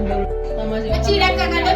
चिऱ्या काकाचा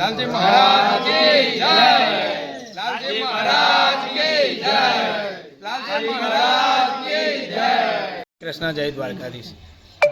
લાલજી મહારાજ કી જય. લાલજી મહારાજ કી જય. લાલજી મહારાજ કી જય. કૃષ્ણ જય દ્વારકાધીશ.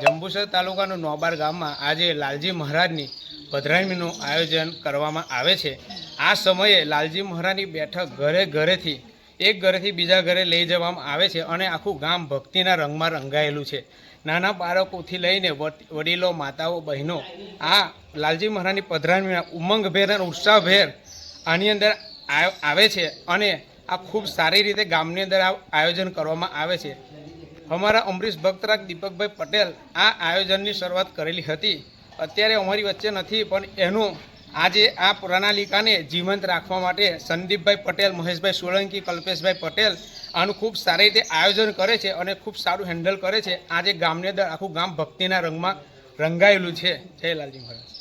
જંબુસર તાલુકાનું નોબાર ગામમાં આજે લાલજી મહારાજની પધરામીનું આયોજન કરવામાં આવે છે. આ સમયે લાલજી મહારાજની બેઠક ઘરે ઘરેથી એક ઘરેથી બીજા ઘરે લઈ જવામાં આવે છે અને આખું ગામ ભક્તિના રંગમાં રંગાયેલું છે. નાના બાળકોથી લઈને વડીલો, માતાઓ, બહેનો, આ લાલજી મહારાજની પધરામણીના ઉમંગભેર અને ઉત્સાહભેર આની અંદર આવે છે અને આ ખૂબ સારી રીતે ગામની અંદર આયોજન કરવામાં આવે છે. અમારા અમરીશ ભક્તરાગ દીપકભાઈ પટેલ આ આયોજનની શરૂઆત કરેલી હતી. અત્યારે અમારી વચ્ચે નથી પણ એનું આજે આ પ્રણાલિકાને જીવંત રાખવા માટે સંદીપભાઈ પટેલ, મહેશભાઈ સોલંકી, કલ્પેશભાઈ પટેલ આનું ખૂબ સારી રીતે આયોજન કરે છે અને ખૂબ સારું હેન્ડલ કરે છે. આજે ગામની અંદર આખું ગામ ભક્તિના રંગમાં રંગાયેલું છે. જયલાલજી મહારાજ.